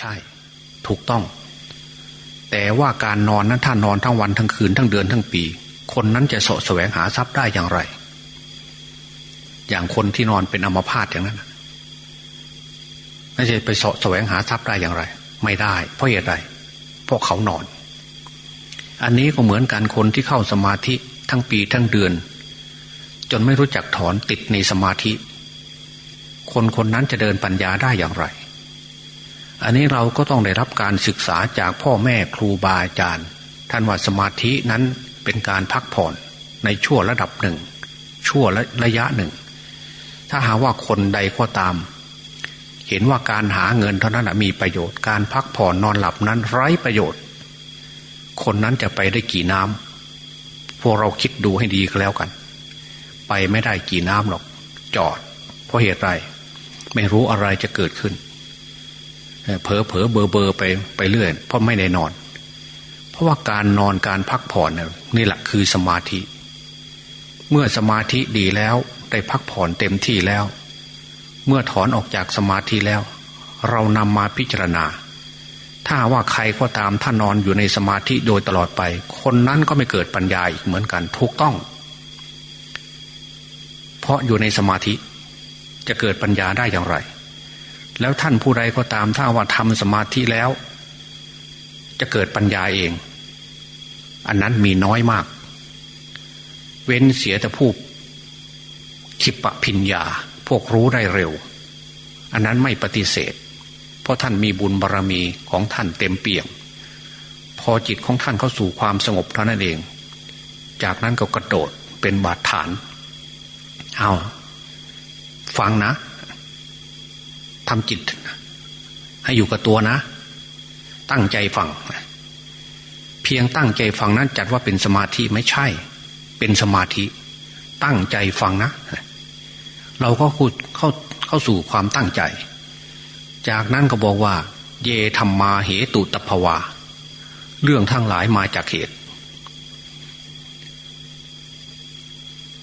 ใช่ ถูกต้อง แต่ว่าการนอนนั้นถ้านอนทั้งวันทั้งคืนทั้งเดือนทั้งปี คนนั้นจะสะแสวงหาทรัพย์ได้อย่างไร อย่างคนที่นอนเป็นอมพาตอย่างนั้นน่าจะไปสะแสวงหาทรัพย์ได้อย่างไร ไม่ได้ เพราะเหตุใดเพราะเขานอน อันนี้ก็เหมือนกันคนที่เข้าสมาธิทั้งปีทั้งเดือน จนไม่รู้จักถอนติดในสมาธิ คนคนนั้นจะเดินปัญญาได้อย่างไร อันนี้เราก็ต้องได้รับการศึกษาจากพ่อแม่ครูบาอาจารย์ ท่านว่าสมาธินั้นเป็นการพักผ่อนในช่วระดับหนึ่ง ชั่วระระยะหนึ่ง ถ้าหาว่าคนใดก็ตาม เห็นว่าการหาเงินเท่านั้นมีประโยชน์ การพักผ่อนนอนหลับนั้นไร้ประโยชน์ คนนั้นจะไปได้กี่น้ำพวกเราคิดดูให้ดีก็แล้วกัน ไปไม่ได้กี่น้ำหรอก จอด เพราะเหตุไรไม่รู้อะไรจะเกิดขึ้น เผลอเผลอเบอร์เบอร์ไปไปเรื่อยเพราะไม่ได้นอน เพราะว่าการนอนการพักผ่อนเนี่ยนี่แหละคือสมาธิ เมื่อสมาธิดีแล้วได้พักผ่อนเต็มที่แล้ว เมื่อถอนออกจากสมาธิแล้ว เรานำมาพิจารณา ถ้าว่าใครก็ตามถ้านอนอยู่ในสมาธิโดยตลอดไป คนนั้นก็ไม่เกิดปัญญาอีกเหมือนกันถูกต้อง เพราะอยู่ในสมาธิจะเกิดปัญญาได้อย่างไร แล้วท่านผู้ใดก็ตามถ้าว่าทำสมาธิแล้ว จะเกิดปัญญาเอง อันนั้นมีน้อยมาก เว้นเสียแต่ผู้ขิปะพิญญา พวกรู้ได้เร็ว อันนั้นไม่ปฏิเสธ เพราะท่านมีบุญบารรมีของท่านเต็มเปี่ยม พอจิตของท่านเข้าสู่ความสงบเท่านั้นเอง จากนั้นก็กระโดดเป็นบาดฐาน เอาฟังนะ ทำจิต ให้อยู่กับตัวนะ ตั้งใจฟัง เพียงตั้งใจฟังนั้นจัดว่าเป็นสมาธิไม่ใช่ เป็นสมาธิ ตั้งใจฟังนะ เราก็คูดเข้าเข้าสู่ความตั้งใจ จากนั้นก็บอกว่า เยธรรมมาเหตุตภวา เรื่องทั้งหลายมาจากเหตุ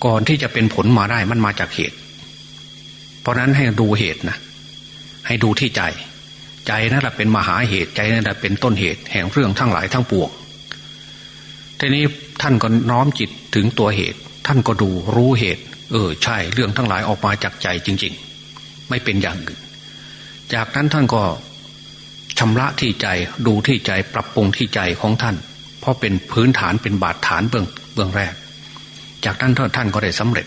ก่อนที่จะเป็นผลมาได้มันมาจากเหตุ เพราะนั้นให้ดูเหตุนะ ให้ดูที่ใจ ใจนั่นแหละเป็นมหาเหตุใจนั่นแหละเป็นต้นเหตุ แห่งเรื่องทั้งหลายทั้งปวงทีนี้ท่านก็น้อมจิตถึงตัวเหตุ ท่านก็ดูรู้เหตุ เออ ใช่เรื่องทั้งหลายออกมาจากใจจริง ๆ ไม่เป็นอย่างอื่น จากนั้นท่านก็ชำระที่ใจดูที่ใจปรับปรุงที่ใจของท่าน เพราะเป็นพื้นฐานเป็นบาดฐานเบื้องเบื้องแรก จากนั้นท่านก็ได้สำเร็จ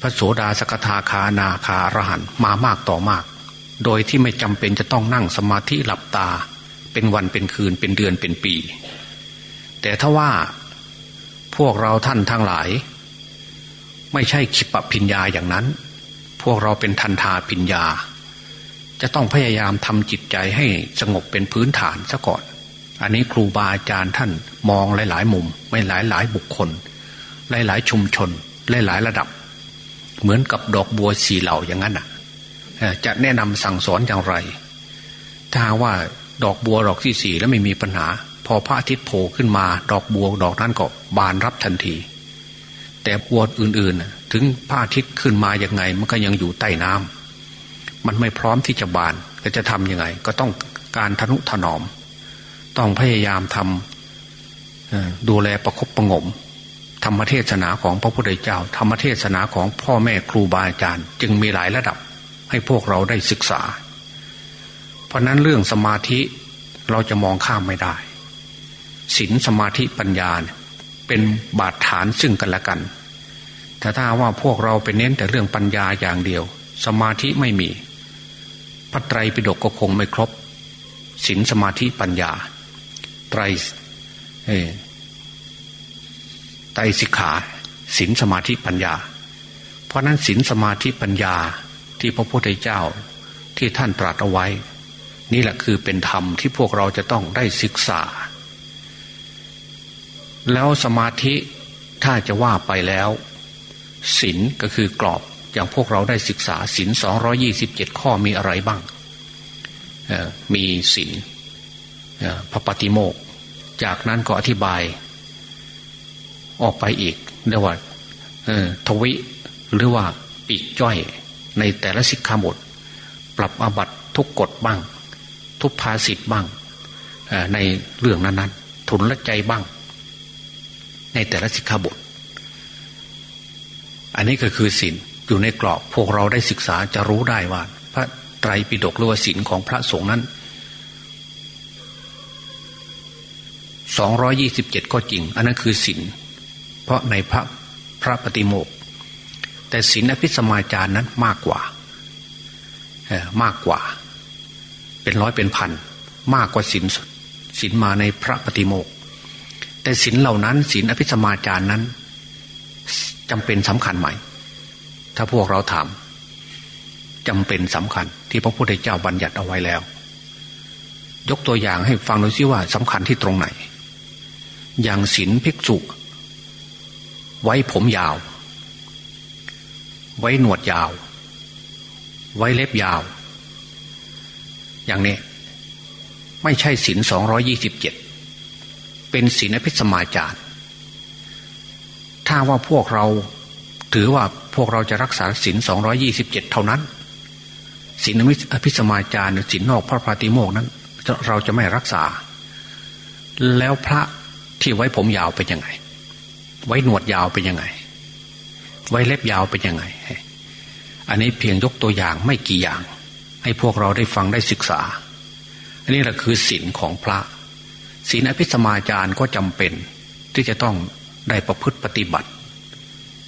พระโสดาสกทาคานาคาอรหันมามากต่อมาก โดยที่ไม่จำเป็นจะต้องนั่งสมาธิหลับตา เป็นวันเป็นคืนเป็นเดือนเป็นปี แต่ถ้าว่าพวกเราท่านทั้งหลาย ไม่ใช่ขิปปิญญาอย่างนั้น พวกเราเป็นทันทาปิญญา จะต้องพยายามทำจิตใจให้สงบเป็นพื้นฐานซะก่อน อันนี้ครูบาอาจารย์ท่านมองหลาย ๆ มุม ไม่หลายหลายบุคคล หลาย ๆ ชุมชน หลาย ๆ ระดับ เหมือนกับดอกบัวสีเหล่าอย่างนั้นอะจะแนะนำสั่งสอนอย่างไร ถ้าว่าดอกบัวดอกที่สี่แล้วไม่มีปัญหา พอพระอาทิตย์โผล่ขึ้นมา ดอกบัวดอกนั้นก็บานรับทันที แต่บัวอื่นๆ ถึงพระอาทิตย์ขึ้นมาอย่างไง มันก็ยังอยู่ใต้น้ำมันไม่พร้อมที่จะบานก็จะทำยังไง ก็ต้องการทนุถนอม ต้องพยายามทำดูแลประคบประงม ธรรมเทศนาของพระพุทธเจ้า ธรรมเทศนาของพ่อแม่ครูบาอาจารย์ จึงมีหลายระดับให้พวกเราได้ศึกษา เพราะนั้นเรื่องสมาธิเราจะมองข้ามไม่ได้ศีลสมาธิปัญญาเป็นบาดฐานซึ่งกันและกัน แต่ถ้าว่าพวกเราไปเน้นแต่เรื่องปัญญาอย่างเดียว สมาธิไม่มี พระไตรปิฎกก็คงไม่ครบศีลสมาธิปัญญา ไตร ไตรสิกขาศีลสมาธิปัญญา เพราะนั้นศีลสมาธิปัญญาที่พระพุทธเจ้าที่ท่านตรัสเอาไว้ นี่แหละคือเป็นธรรมที่พวกเราจะต้องได้ศึกษา แล้วสมาธิถ้าจะว่าไปแล้วศีลก็คือกรอบอย่างพวกเราได้ศึกษาศีลสองยี่สิบเจ็ดข้อมีอะไรบ้าง มีศีลพระปฏิโมก จากนั้นก็อธิบาย ออกไปอีกเรียกว่าทวิหรือว่าปีกจ้อยในแต่ละสิกขาบท ปรับอาบัตทุกกฎบ้าง ทุกภาษิตบ้างในเรื่องนั้นๆ ทุนละใจบ้าง ในแต่ละสิกขาบท อันนี้ก็คือศีลอยู่ในกรอบพวกเราได้ศึกษาจะรู้ได้ว่า พระไตรปิฎกหรือว่าศีลของพระสงฆ์นั้นสองร้อยี่สิบเจ็ดก็จริง อันนั้นคือศีล เพราะในพระพระปฏิโมกข์แต่ศีลอภิสมาจารนั้นมากกว่ามากกว่า เป็นร้อยเป็นพัน มากกว่าศีลศีลมาในพระปฏิโมกข์แต่ศีลเหล่านั้นศีลอภิสมาจารนั้นจำเป็นสำคัญไหม ถ้าพวกเราถามจำเป็นสำคัญ ที่พระพุทธเจ้าบัญญัติเอาไว้แล้ว ยกตัวอย่างให้ฟังหน่อยสิว่าสำคัญที่ตรงไหน อย่างศีลภิกษุ ไว้ผมยาว ไว้หนวดยาว ไว้เล็บยาว อย่างนี้ ไม่ใช่ศีลสองยี่สิบเจ็ดเป็นศีลอภิสมาจารถ้าว่าพวกเราถือว่าพวกเราจะรักษาศีลสองยี่สิบเจ็ดเท่านั้นศีลอภิสมาจารศีลนอกพระปาติโมกนั้น เราจะไม่รักษา แล้วพระที่ไว้ผมยาวเป็นยังไง ไว้หนวดยาวเป็นยังไง ไว้เล็บยาวเป็นยังไง อันนี้เพียงยกตัวอย่างไม่กี่อย่าง ให้พวกเราได้ฟังได้ศึกษา อันนี้แหละคือศีลของพระศีลอภิสมาจารก็จำเป็น ที่จะต้องได้ประพฤติปฏิบัติ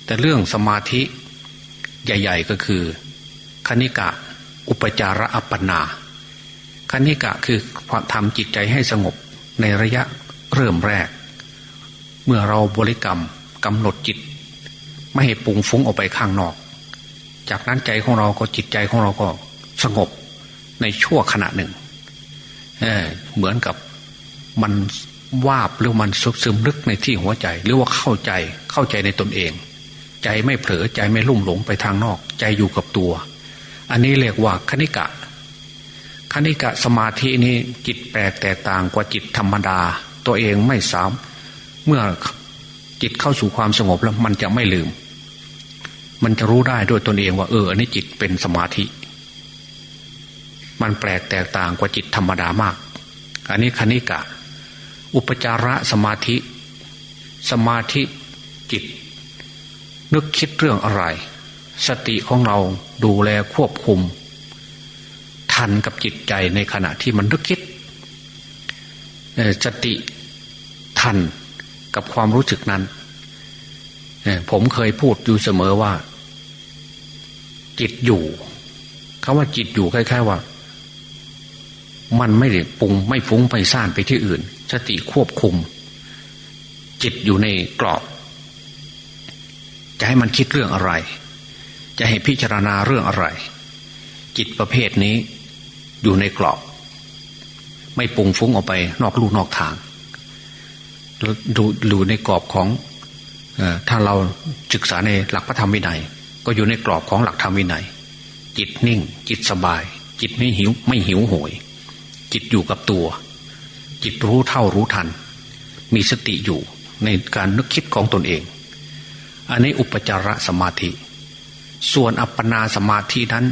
แต่เรื่องสมาธิใหญ่ ๆ ก็คือคณิกะอุปจาระอัปปนาคณิกะคือความทำจิตใจให้สงบในระยะเริ่มแรก เมื่อเราบริกรรมกำหนดจิต ไม่ให้ปุงฟุ้งออกไปข้างนอก จากนั้นใจของเราก็จิตใจของเราก็สงบในชั่วขณะหนึ่งเเหมือนกับมันวาบหรือมันซุบซึมลึกในที่หัวใจ หรือว่าเข้าใจเข้าใจในตนเอง ใจไม่เผลอใจไม่ลุ่มหลงไปทางนอก ใจอยู่กับตัว อันนี้เรียกว่าคณิกะคณิกะสมาธินี้จิตแปลกแตกต่างกว่าจิตธรรมดา ตัวเองไม่สาม เมื่อจิตเข้าสู่ความสงบแล้วมันจะไม่ลืม มันจะรู้ได้ด้วยตนเองว่า เอออันนี้จิตเป็นสมาธิ มันแปลกแตกต่างกว่าจิตธรรมดามาก อันนี้คณิกะ อุปจาระสมาธิ สมาธิจิต นึกคิดเรื่องอะไร สติของเราดูแลควบคุม ทันกับจิตใจในขณะที่มันนึกคิดสติทัน กับความรู้สึกนั้นผมเคยพูดอยู่เสมอว่า จิตอยู่คาว่าจิตอยู่คล้ายๆว่า มันไม่ได้ปรุงไม่ฟุ้งไปซ่านไปที่อื่น สติควบคุม จิตอยู่ในกรอบ จะให้มันคิดเรื่องอะไร จะให้พิจารณาเรื่องอะไร จิตประเภทนี้อยู่ในกรอบ ไม่ปรุงฟุ้งออกไปนอกลู่นอกทาง ดูดูในกรอบของถ้าเราศึกษาในหลักพระธรรมวินัย ก็อยู่ในกรอบของหลักธรรมวินัย จิตนิ่ง จิตสบาย จิตไม่หิวไม่หิวโหย จิตอยู่กับตัว จิตรู้เท่ารู้ทัน มีสติอยู่ในการนึกคิดของตนเอง อันนี้อุปจารสมาธิ ส่วนอัปปนาสมาธินั้น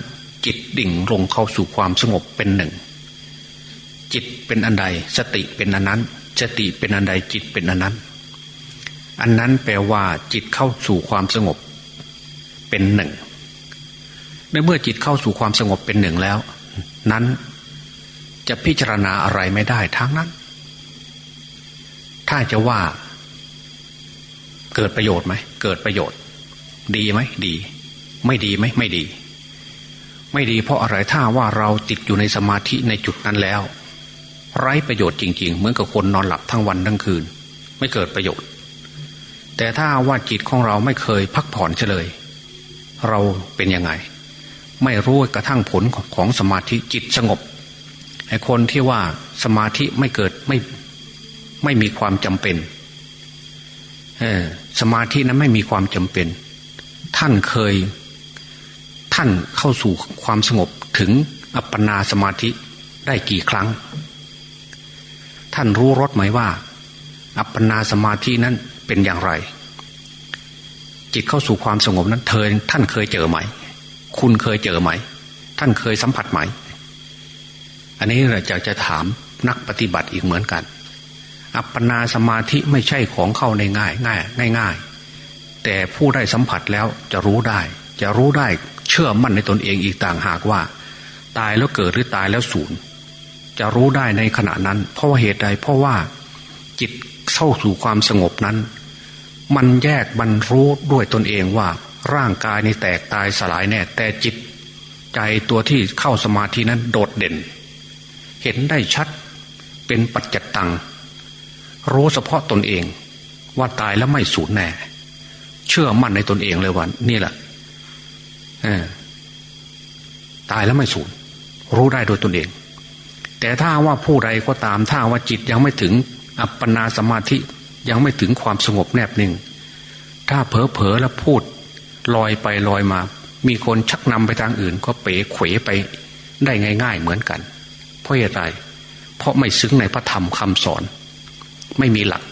จิตดิ่งลงเข้าสู่ความสงบเป็นหนึ่ง จิตเป็นอันใดสติเป็นอันนั้น สติเป็นอันใดจิตเป็นอันนั้น อันนั้นแปลว่าจิตเข้าสู่ความสงบ เป็นหนึ่งในเมื่อจิตเข้าสู่ความสงบเป็นหนึ่งแล้ว นั้นจะพิจารณาอะไรไม่ได้ทั้งนั้น ถ้าจะว่า เกิดประโยชน์ไหมเกิดประโยชน์ ดีไหมดี ไม่ดีไหมไม่ดี ไม่ดีเพราะอะไรถ้าว่าเราติดอยู่ในสมาธิในจุดนั้นแล้ว ไร้ประโยชน์จริง ๆ เหมือนกับคนนอนหลับทั้งวันทั้งคืน ไม่เกิดประโยชน์ แต่ถ้าว่าจิตของเราไม่เคยพักผ่อนเฉลย เราเป็นยังไง ไม่รู้กระทั่งผลของสมาธิจิตสงบไอ้คนที่ว่าสมาธิไม่เกิดไม่ไม่มีความจำเป็นเออสมาธินั้นไม่มีความจำเป็น ท่านเคย ท่านเข้าสู่ความสงบถึงอัปปนาสมาธิได้กี่ครั้ง ท่านรู้รสไหมว่า อัปปนาสมาธินั้นเป็นอย่างไร จิตเข้าสู่ความสงบนั้น เธอท่านเคยเจอไหม คุณเคยเจอไหม ท่านเคยสัมผัสไหม อันนี้เราจะจะถามนักปฏิบัติอีกเหมือนกัน อัปปนาสมาธิไม่ใช่ของเข้าในง่ายง่ายง่ายง่ายแต่ผู้ได้สัมผัสแล้วจะรู้ได้ จะรู้ได้เชื่อมั่นในตนเองอีกต่างหากว่า ตายแล้วเกิดหรือตายแล้วสูญ จะรู้ได้ในขณะนั้น เพราะว่าเหตุใดเพราะว่าจิตเข้าสู่ความสงบนั้น มันแยกมันรู้ด้วยตนเองว่าร่างกายในแตกตายสลายแน่ แต่จิตใจตัวที่เข้าสมาธินั้นโดดเด่น เห็นได้ชัดเป็นปัจจตัง รู้เฉพาะตนเองว่าตายแล้วไม่สูญแน่ เชื่อมั่นในตนเองเลยว่านี่แหละตายแล้วไม่สูญรู้ได้โดยตนเอง แต่ถ้าว่าผู้ใดก็ตามถ้าว่าจิตยังไม่ถึงอัปปนาสมาธิยังไม่ถึงความสงบแนบหนึ่ง ถ้าเผลอเผลอแล้วพูดลอยไปลอยมา มีคนชักนำไปทางอื่น ก็เป๋เขวไปได้ง่าย ๆ เหมือนกัน เพราะเหตุไรเพราะไม่ซึ้งในพระธรรมคำสอน ไม่มีหลัก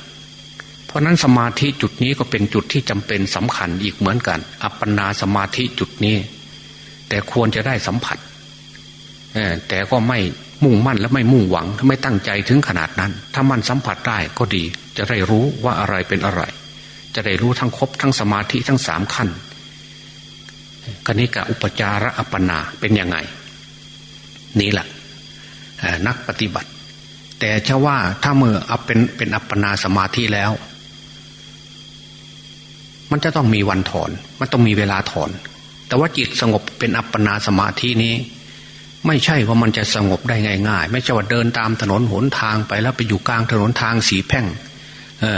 เพราะนั้นสมาธิจุดนี้ก็เป็นจุดที่จำเป็นสำคัญอีกเหมือนกัน อัปปนาสมาธิจุดนี้ แต่ควรจะได้สัมผัสแต่ก็ไม่ มุ่งมั่นและไม่มุ่งหวังไม่ตั้งใจถึงขนาดนั้น ถ้ามันสัมผัสได้ก็ดี จะได้รู้ว่าอะไรเป็นอะไร จะได้รู้ทั้งครบทั้งสมาธิทั้งสามขั้นกนิกะอุปจาระอัปปนาเป็นยังไง นี่แหละนักปฏิบัติ แต่ชาว่าถ้าเมื่ออัปเป็นเป็นอัปปนาสมาธิแล้ว มันจะต้องมีวันถอน มันต้องมีเวลาถอน แต่ว่าจิตสงบเป็นอัปปนาสมาธินี้ ไม่ใช่ว่ามันจะสงบได้ง่ายๆ ไม่ใช่ว่าเดินตามถนนหนทางไปแล้วไปอยู่กลางถนนทางสีแพ่ง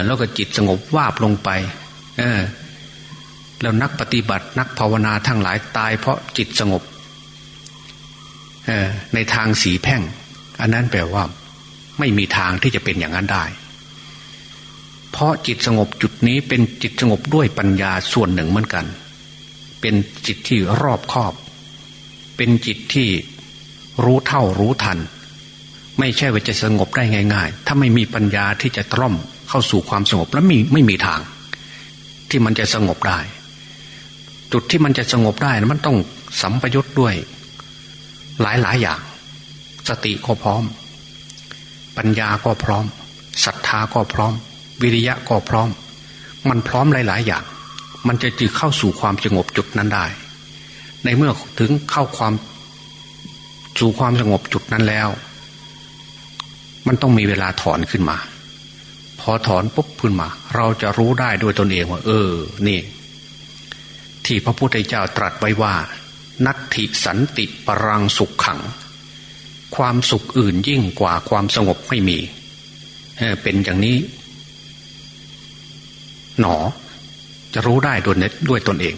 แล้วก็จิตสงบวาบลงไปแล้วนักปฏิบัตินักภาวนาทั้งหลายตาย เพราะจิตสงบในทางสีแพ่ง อันนั้นแปลว่า ไม่มีทางที่จะเป็นอย่างนั้นได้ เพราะจิตสงบจุดนี้เป็นจิตสงบด้วยปัญญาส่วนหนึ่งเหมือนกัน เป็นจิตที่รอบคอบ เป็นจิตที่ รู้เท่ารู้ทัน ไม่ใช่ว่าจะสงบได้ง่าย ๆ ถ้าไม่มีปัญญาที่จะตร่อมเข้าสู่ความสงบแล้วมีไม่มีทาง ที่มันจะสงบได้ จุดที่มันจะสงบได้นะมันต้องสัมปยุทธ์ด้วย หลายหลายอย่าง สติก็พร้อม ปัญญาก็พร้อมศรัทธาก็พร้อม วิริยะก็พร้อม มันพร้อมหลาย ๆ อย่าง มันจะจึงเข้าสู่ความสงบจุดนั้นได้ ในเมื่อถึงเข้าความ สู่ความสงบจุดนั้นแล้ว มันต้องมีเวลาถอนขึ้นมา พอถอนปุ๊บขึ้นมา เราจะรู้ได้ด้วยตนเองว่า เออ นี่ ที่พระพุทธเจ้าตรัสไว้ว่า นัตถิสันติปรังสุขขัง ความสุขอื่นยิ่งกว่าความสงบไม่มีเป็นอย่างนี้ หนอ จะรู้ได้ด้วยด้วยตนเอง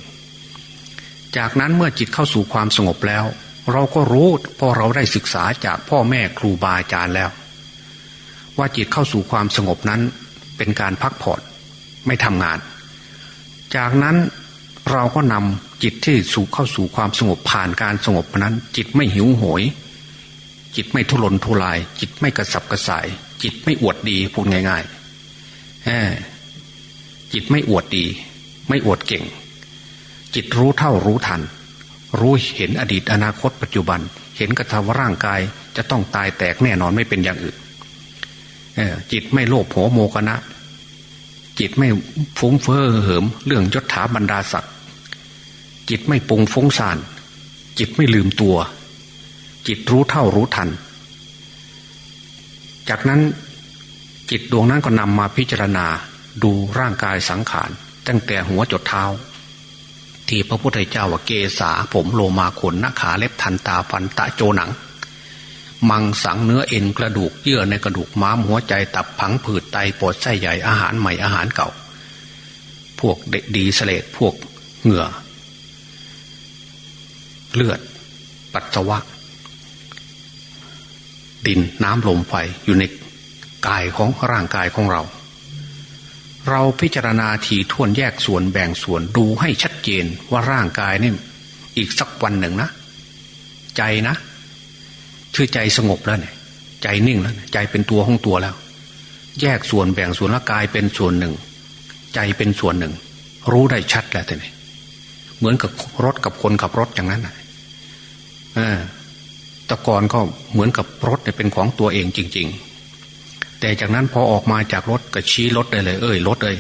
จากนั้นเมื่อจิตเข้าสู่ความสงบแล้ว เราก็รู้เพราะเราได้ศึกษาจากพ่อแม่ครูบาอาจารย์แล้ว ว่าจิตเข้าสู่ความสงบนั้นเป็นการพักผ่อนไม่ทำงาน จากนั้นเราก็นำจิตที่สู่เข้าสู่ความสงบผ่านการสงบนั้น จิตไม่หิวโหยจิตไม่ทุรนทุราย จิตไม่กระสับกระส่าย จิตไม่อวดดีพูดง่ายๆจิตไม่อวดดี ไม่อวดเก่ง จิตรู้เท่ารู้ทัน รู้เห็นอดีตอนาคตปัจจุบัน เห็นกระทว่าร่างกายจะต้องตายแตกแน่นอนไม่เป็นอย่างอื่นจิตไม่โลภโหโมกนะ จิตไม่ฟุ้งเฟ้อเหิม เรื่องยศถาบรรดาศักดิ์จิตไม่ปุงฟุ้งซ่าน จิตไม่ลืมตัว จิตรู้เท่ารู้ทัน จากนั้นจิตดวงนั้นก็นำมาพิจารณาดูร่างกายสังขาร ตั้งแต่หัวจดเท้า ที่พระพุทธเจ้าว่าเกษาผมโลมาขนนาขาเล็บทันตาฟันตะโจหนัง มังสังเนื้อเอ็นกระดูกเยื่อในกระดูกม้ามหัวใจตับผังผืดไตปอดไส้ใหญ่อาหารใหม่อาหารเก่า พวกเด็ดีเสลดพวกเหงื่อ เลือด ปัสสาวะ ดินน้ำลมไฟอยู่ในกายของร่างกายของเราเราพิจารณาทีท่วนแยกส่วนแบ่งส่วนดูให้ชัด เจนว่าร่างกายนี่อีกสักวันหนึ่งนะ ใจนะชื่อใจสงบแล้วเนี่ย ใจนิ่งแล้วใจเป็นตัวของตัวแล้ว แยกส่วนแบ่งส่วนละกายเป็นส่วนหนึ่ง ใจเป็นส่วนหนึ่ง รู้ได้ชัดแล้วแต่เนี่ยเหมือนกับรถกับคนขับรถอย่างนั้นนะแต่ก่อนก็เหมือนกับรถเนี่ยเป็นของตัวเองจริง ๆ แต่จากนั้นพอออกมาจากรถก็ชี้รถได้เลย เอ้ยรถเลย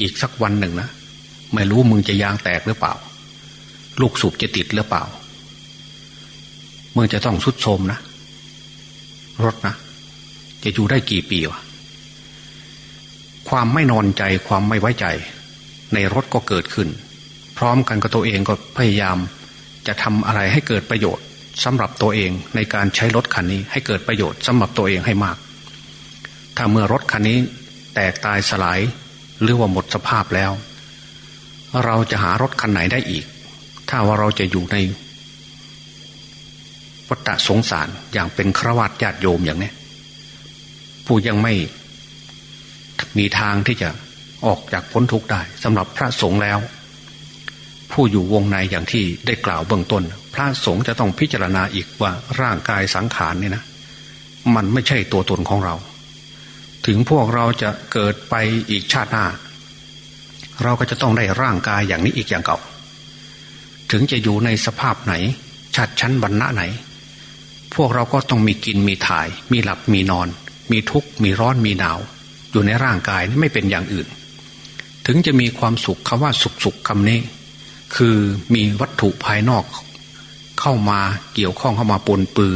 อีกสักวันหนึ่งนะ ไม่รู้มึงจะยางแตกหรือเปล่า ลูกสูบจะติดหรือเปล่า มึงจะต้องสุดโทมนะ รถนะ จะอยู่ได้กี่ปีวะความไม่นอนใจความไม่ไว้ใจ ในรถก็เกิดขึ้น พร้อมกันกับตัวเองก็พยายาม จะทำอะไรให้เกิดประโยชน์สำหรับตัวเองในการใช้รถคันนี้ ให้เกิดประโยชน์สำหรับตัวเองให้มาก ถ้าเมื่อรถคันนี้แตกตายสลายหรือว่าหมดสภาพแล้ว เราจะหารถคันไหนได้อีก ถ้าว่าเราจะอยู่ในวัฏสงสารอย่างเป็นครวัตญาติโยมอย่างนี้ผู้ยังไม่มีทางที่จะออกจากพ้นทุกข์ได้สำหรับพระสงฆ์แล้ว ผู้อยู่วงในอย่างที่ได้กล่าวเบื้องต้น พระสงฆ์จะต้องพิจารณาอีกว่าร่างกายสังขารนี่นะ มันไม่ใช่ตัวตนของเรา ถึงพวกเราจะเกิดไปอีกชาติหน้า เราก็จะต้องได้ร่างกายอย่างนี้อีกอย่างเก่า ถึงจะอยู่ในสภาพไหน ชาติชั้นบรรณะไหน พวกเราก็ต้องมีกินมีถ่าย มีหลับมีนอน มีทุกข์มีร้อนมีหนาว อยู่ในร่างกายนี่ไม่เป็นอย่างอื่น ถึงจะมีความสุขคำว่าสุขสุขคำนี้ คือมีวัตถุภายนอก เข้ามาเกี่ยวข้องเข้ามาปนปือ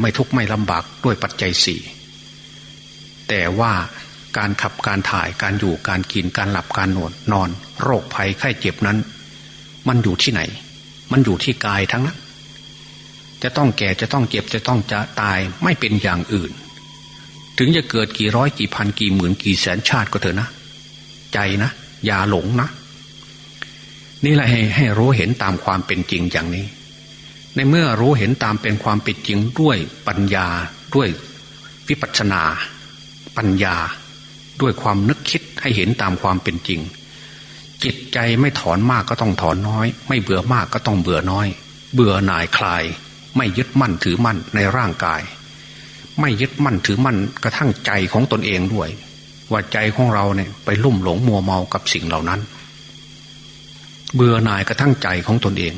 ไม่ทุกข์ไม่ลำบากด้วยปัจจัยสี่แต่ว่า การขับการถ่ายการอยู่การกินการหลับการนอนนอน โรคภัยไข้เจ็บนั้น มันอยู่ที่ไหน มันอยู่ที่กายทั้งนั้น จะต้องแก่จะต้องเจ็บจะต้องจะตายไม่เป็นอย่างอื่น ถึงจะเกิดกี่ร้อยกี่พันกี่หมื่นกี่แสนชาติก็เถอะนะ ใจนะ อย่าหลงนะ นี่แหละให้ให้รู้เห็นตามความเป็นจริงอย่างนี้ ในเมื่อรู้เห็นตามเป็นความเป็นจริงด้วยปัญญาด้วยวิปัสสนา ปัญญา ด้วยความนึกคิดให้เห็นตามความเป็นจริง จิตใจไม่ถอนมากก็ต้องถอนน้อย ไม่เบื่อมากก็ต้องเบื่อน้อย เบื่อหน่ายคลาย ไม่ยึดมั่นถือมั่นในร่างกาย ไม่ยึดมั่นถือมั่นกระทั่งใจของตนเองด้วย ว่าใจของเราเนี่ยไปลุ่มหลงมัวเมากับสิ่งเหล่านั้น เบื่อหน่ายกระทั่งใจของตนเอง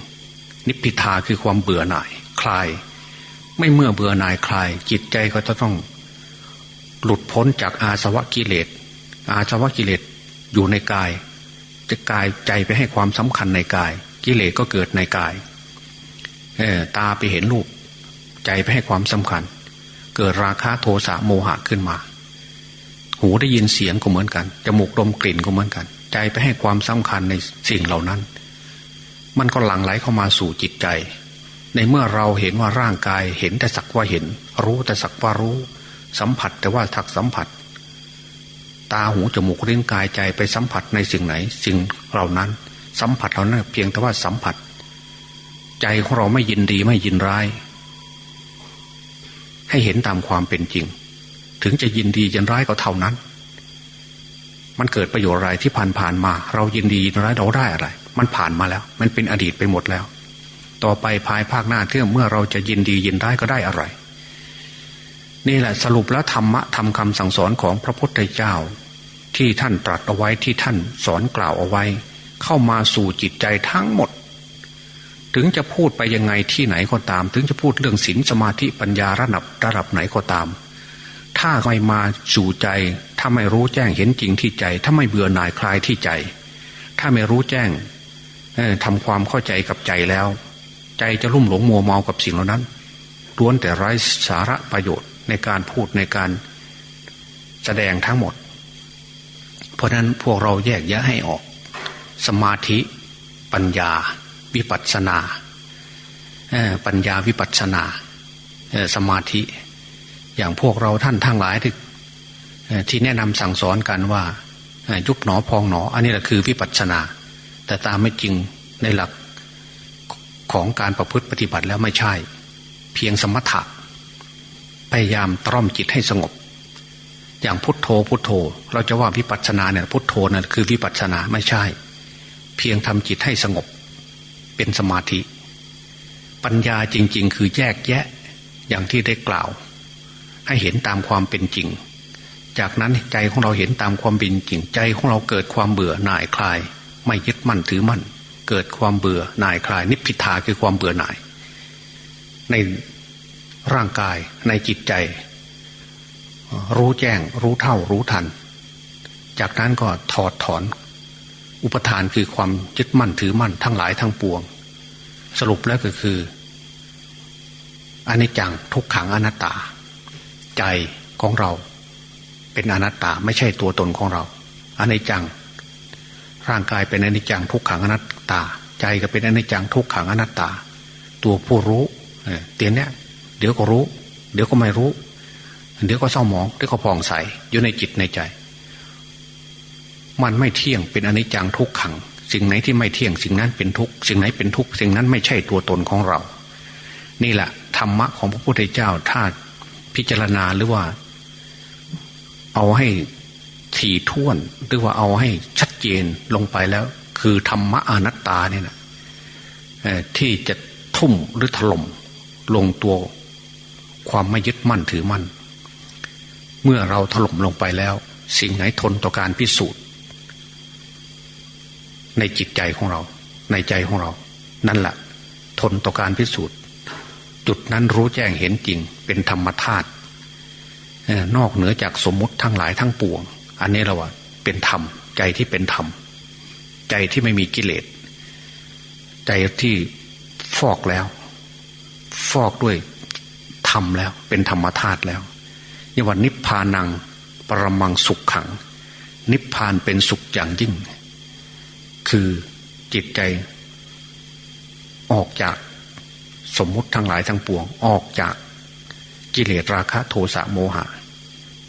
นิพพิทาคือความเบื่อหน่ายคลาย ไม่เมื่อเบื่อหน่ายคลาย จิตใจก็จะต้อง หลุดพ้นจากอาสวะกิเลส อาสวะกิเลสอยู่ในกาย จะกายใจไปให้ความสำคัญในกาย กิเลสก็เกิดในกายเออตาไปเห็นรูป ใจไปให้ความสำคัญ เกิดราคะโทสะโมหะขึ้นมา หูได้ยินเสียงก็เหมือนกันจมูกดมกลิ่นก็เหมือนกัน ใจไปให้ความสำคัญในสิ่งเหล่านั้น มันก็หลั่งไหลเข้ามาสู่จิตใจ ในเมื่อเราเห็นว่าร่างกายเห็นแต่สักว่าเห็น รู้แต่สักว่ารู้ สัมผัสแต่ว่าทักสัมผัส ตาหูจมูกลิ้นกายใจไปสัมผัสในสิ่งไหน สิ่งเหล่านั้น สัมผัสเหล่านั้นเพียงแต่ว่าสัมผัส ใจของเราไม่ยินดีไม่ยินร้าย ให้เห็นตามความเป็นจริง ถึงจะยินดียินร้ายก็เท่านั้น มันเกิดประโยชน์อะไรที่ผ่านผ่านมา เรายินดียินร้ายเราได้อะไร มันผ่านมาแล้ว มันเป็นอดีตไปหมดแล้ว ต่อไปภายภาคหน้าเที่เมื่อเราจะยินดียินร้ายก็ได้อะไร นี่แหละสรุปแล้วธรรมะทำคำสั่งสอนของพระพุทธเจ้า ที่ท่านตรัสเอาไว้ที่ท่านสอนกล่าวเอาไว้ เข้ามาสู่จิตใจทั้งหมด ถึงจะพูดไปยังไงที่ไหนก็ตาม ถึงจะพูดเรื่องศีลสมาธิปัญญาระดับระดับไหนก็ตาม ถ้าไม่มาสู่ใจ ถ้าไม่รู้แจ้งเห็นจริงที่ใจ ถ้าไม่เบื่อหน่ายคลายที่ใจ ถ้าไม่รู้แจ้งทำความเข้าใจกับใจแล้ว ใจจะลุ่มหลงมัวเมากับสิ่งเหล่านั้นล้วนแต่ไร้สาระประโยชน์ ในการพูดในการแสดงทั้งหมด เพราะนั้นพวกเราแยกแยะให้ออก สมาธิปัญญา วิปัสสนาปัญญาวิปัสสนาสมาธิ อย่างพวกเราท่านทั้งหลายที่ที่แนะนำสั่งสอนกันว่ายุบหนอพองหนอ อันนี้แหละคือวิปัสสนา แต่ตามไม่จริงในหลักของการประพฤติปฏิบัติแล้วไม่ใช่ เพียงสมถะ พยายามตร่อมจิตให้สงบ อย่างพุทโธพุทโธ เราจะว่าวิปัสสนาเนี่ยพุทโธนั่นคือวิปัสสนาไม่ใช่ เพียงทำจิตให้สงบ เป็นสมาธิ ปัญญาจริง ๆ คือแยกแยะอย่างที่ได้กล่าว ให้เห็นตามความเป็นจริง จากนั้นใจของเราเห็นตามความเป็นจริง ใจของเราเกิดความเบื่อหน่ายคลาย ไม่ยึดมั่นถือมั่น เกิดความเบื่อหน่ายคลาย นิพพิทาคือความเบื่อหน่าย ใน ร่างกายในจิตใจ รู้แจ้งรู้เท่ารู้ทัน จากนั้นก็ถอดถอน อุปทานคือความยึดมั่นถือมั่นทั้งหลายทั้งปวง สรุปแล้วก็คืออนิจจังทุกขังอนัตตา ใจของเรา เป็นอนัตตาไม่ใช่ตัวตนของเราอนิจจัง ร่างกายเป็นอนิจจังทุกขังอนัตตา ใจก็เป็นอนิจจังทุกขังอนัตตา ตัวผู้รู้เตียนเนี้ย เดี๋ยวก็รู้ เดี๋ยวก็ไม่รู้ เดี๋ยวก็เศร้าหมองเดี๋ยวก็ผ่องใสอยู่ในจิตในใจ มันไม่เที่ยงเป็นอนิจจังทุกขัง สิ่งไหนที่ไม่เที่ยงสิ่งนั้นเป็นทุกสิ่งไหนเป็นทุกสิ่งนั้นไม่ใช่ตัวตนของเรา นี่แหละธรรมะของพระพุทธเจ้าถ้าพิจารณาหรือว่า เอาให้ถี่ถ้วนหรือว่าเอาให้ชัดเจนลงไปแล้ว คือธรรมะอนัตตาเนี่ยนะที่จะทุ่มหรือถล่มลงตัว ความไม่ยึดมั่นถือมั่น เมื่อเราถล่มลงไปแล้ว สิ่งไหนทนต่อการพิสูจน์ ในจิตใจของเรา ในใจของเรา นั่นแหละทนต่อการพิสูจน์ จุดนั้นรู้แจ้งเห็นจริง เป็นธรรมธาตุนอกเหนือจากสมมติทั้งหลายทั้งปวง อันนี้เราว่าเป็นธรรม ใจที่เป็นธรรม ใจที่ไม่มีกิเลส ใจที่ฟอกแล้ว ฟอกด้วย รมแล้ว เป็นธรรมธาตุแล้วยวันนิพพานังปรมังสุขขัง นิพพานเป็นสุขอย่างยิ่ง คือจิตใจ ออกจากสมมุติทั้งหลายทั้งปวง ออกจากกิเลสราคะโทสะโมหะ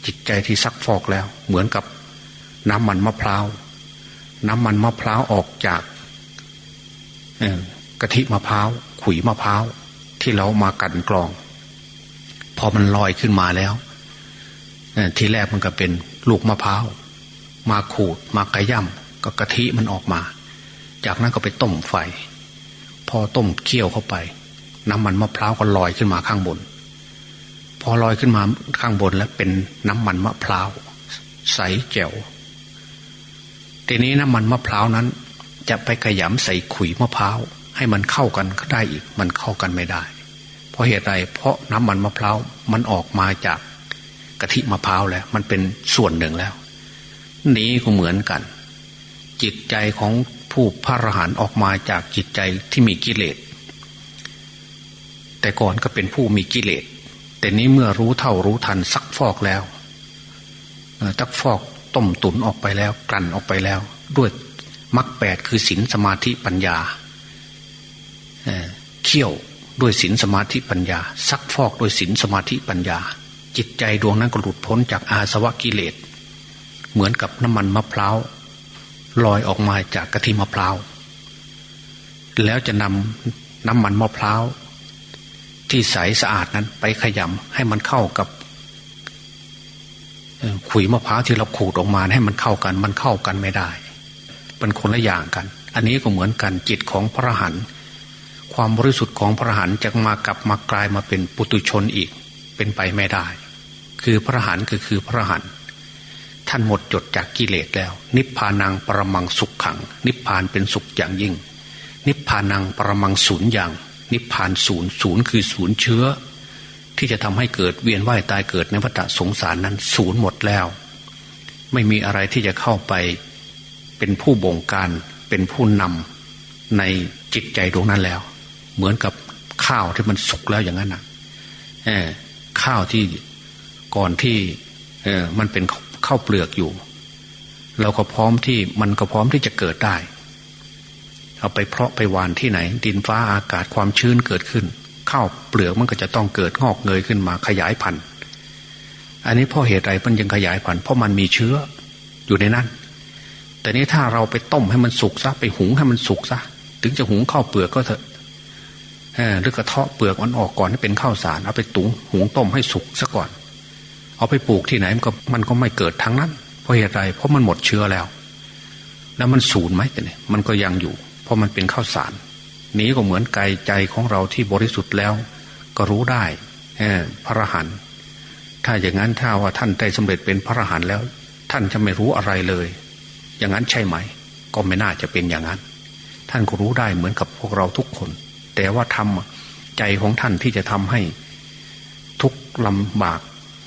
จิตใจที่ซักฟอกแล้ว เหมือนกับน้ำมันมะพร้าวน้ำมันมะพร้าวออกจากกะทิมะพร้าวขุยมะพร้าวที่เรามากันกรอง พอมันลอยขึ้นมาแล้วทีแรกมันก็เป็นลูกมะพร้าวมาขูดมากระย่ำก็กะทิมันออกมา จากนั้นก็ไปต้มไฟ พอต้มเคี่ยวเข้าไป น้ำมันมะพร้าวก็ลอยขึ้นมาข้างบน พอลอยขึ้นมาข้างบนแล้วเป็นน้ำมันมะพร้าวใสแจ๋วทีนี้น้ำมันมะพร้าวนั้น จะไปขยำใส่ขุยมะพร้าวให้มันเข้ากันได้อีก มันเข้ากันไม่ได้ ราะเหตุใดเพราะน้ำมันมะพร้าวมันออกมาจากกะทิมะพร้าวแล้ว มันเป็นส่วนหนึ่งแล้ว นี้ก็เหมือนกัน จิตใจของผู้พระอรหันต์ออกมาจากจิตใจที่มีกิเลสแต่ก่อนก็เป็นผู้มีกิเลสแต่นี้เมื่อรู้เท่ารู้ทันซักฟอกแล้วซักฟอกต้มตุนออกไปแล้ว กลั่นออกไปแล้ว ด้วยมรรคแปดคือศีลสมาธิปัญญาเขี่ยว ด้วยศีลสมาธิปัญญา ซักฟอกด้วยศีลสมาธิปัญญา จิตใจดวงนั้นก็หลุดพ้นจากอาสวะกิเลส เหมือนกับน้ำมันมะพร้าวลอยออกมาจากกะทิมะพร้าวแล้วจะนำน้ำมันมะพร้าวที่ใสสะอาดนั้นไปขยำให้มันเข้ากับขุยมะพร้าวที่เราขูดออกมาให้มันเข้ากัน มันเข้ากันไม่ได้เป็นคนละอย่างกัน อันนี้ก็เหมือนกันจิตของพระหัน ความบริสุทธิ์ของพระหันจะมากลับมากลายมาเป็นปุตุชนอีกเป็นไปไม่ได้ คือพระหันก็คือพระหันท่านหมดจดจากกิเลสแล้ว นิพพานังปรมังสุขขัง นิพพานเป็นสุขอย่างยิ่ง นิพพานังปรมังศูนย์อย่าง นิพพานศูนย์ศูนย์คือศูนย์เชื้อ ที่จะทำให้เกิดเวียนว่ายตายเกิดในวัฏสงสารนั้นศูนย์หมดแล้ว ไม่มีอะไรที่จะเข้าไป เป็นผู้บงการเป็นผู้นำในจิตใจดวงนั้นแล้ว เหมือนกับข้าวที่มันสุกแล้วอย่างนั้นนะข้าวที่ก่อนที่มันเป็นข้าวเปลือกอยู่ เราก็พร้อมที่มันก็พร้อมที่จะเกิดได้ เอาไปเพาะไปหวานที่ไหน ดินฟ้าอากาศความชื้นเกิดขึ้นข้าวเปลือกมันก็จะต้องเกิดงอกเงยขึ้นมาขยายพันธุ์ อันนี้เพราะเหตุใดมันยังขยายพันธุ์เพราะมันมีเชื้ออยู่ในนั้น แต่นี้ถ้าเราไปต้มให้มันสุกซะไปหุงให้มันสุกซะถึงจะหุงข้าวเปลือกก็เถอะ หรือกระเทาะเปลือกมันออกก่อนให้เป็นข้าวสาร เอาไปตุงหุงต้มให้สุกซะก่อน เอาไปปลูกที่ไหนมันก็มันก็ไม่เกิดทั้งนั้น เพราะเหตุไรเพราะมันหมดเชื้อแล้ว แล้วมันสูญไหมแต่เนี่ยมันก็ยังอยู่ เพราะมันเป็นข้าวสาร นี้ก็เหมือนกายใจของเราที่บริสุทธิ์แล้ว ก็รู้ได้พระรหันถ้าอย่างนั้นถ้าว่าท่านได้สำเร็จเป็นพระรหันแล้ว ท่านจะไม่รู้อะไรเลย อย่างนั้นใช่ไหม ก็ไม่น่าจะเป็นอย่างนั้น ท่านก็รู้ได้เหมือนกับพวกเราทุกคน แต่ว่าทำใจของท่านที่จะทำให้ทุกลำบาก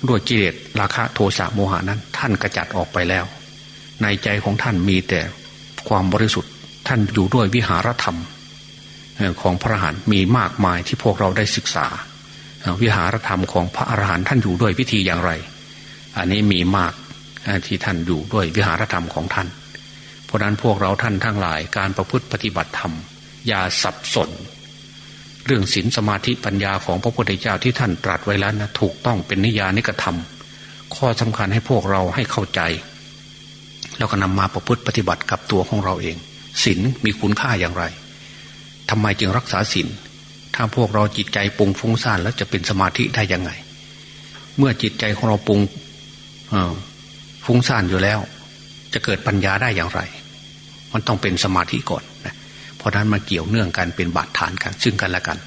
ด้วยกิเลสราคะโทสะโมหานั้น ท่านกระจัดออกไปแล้ว ในใจของท่านมีแต่ความบริสุทธิ์ ท่านอยู่ด้วยวิหารธรรมของพระอรหันต์มีมากมายที่พวกเราได้ศึกษา วิหารธรรมของพระอรหันต์ท่านอยู่ด้วยวิธีอย่างไร อันนี้มีมากที่ท่านอยู่ด้วยวิหารธรรมของท่าน เพราะนั้นพวกเราท่านทั้งหลายการประพฤติปฏิบัติธรรมอย่าสับสน เรื่องศีลสมาธิปัญญาของพระพุทธเจ้าที่ท่านตรัสไว้แล้วนะถูกต้องเป็นนิยานิกระทำข้อสำคัญให้พวกเราให้เข้าใจ แล้วก็นำมาประพฤติปฏิบัติกับตัวของเราเองศีลมีคุณค่าอย่างไรทำไมจึงรักษาศีลถ้าพวกเราจิตใจปุงฟุ้งซ่านแล้วจะเป็นสมาธิได้ยังไง เมื่อจิตใจของเราปุงฟุ้งซ่านอยู่แล้ว จะเกิดปัญญาได้อย่างไร มันต้องเป็นสมาธิก่อน เพราะนั้นมาเกี่ยวเนื่องกันเป็นบาดฐานกันซึ่งกันและกัน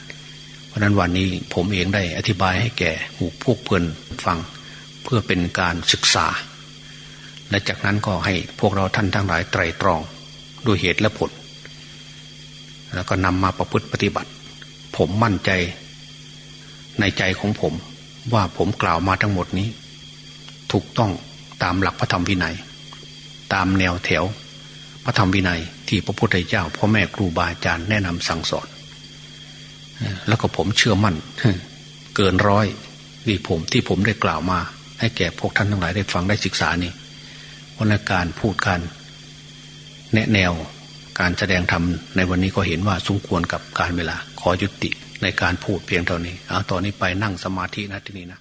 เพราะนั้นวันนี้ผมเองได้อธิบายให้แก่หูพวกเพื่อนฟังเพื่อเป็นการศึกษา และจากนั้นก็ให้พวกเราท่านทั้งหลายไตรตรองด้วยเหตุและผล แล้วก็นำมาประพฤติปฏิบัติ ผมมั่นใจในใจของผมว่าผมกล่าวมาทั้งหมดนี้ ถูกต้องตามหลักพระธรรมวินัย ตามแนวแถวพระธรรมวินัยที่พระพุทธเจ้าพ่อแม่ครูบาอาจารย์แนะนำสั่งสอนแล้วก็ผมเชื่อมั่นเกินร้อยที่ผมที่ผมได้กล่าวมา ให้แก่พวกท่านทั้งหลายได้ฟังได้ศึกษานี่วันการพูดการแนะแนวการแสดงธรรมในวันนี้ก็เห็นว่าสมควรกับการเวลา ขอยุติในการพูดเพียงเท่านี้เอาตอนนี้ไปนั่งสมาธินะที่นี่นะ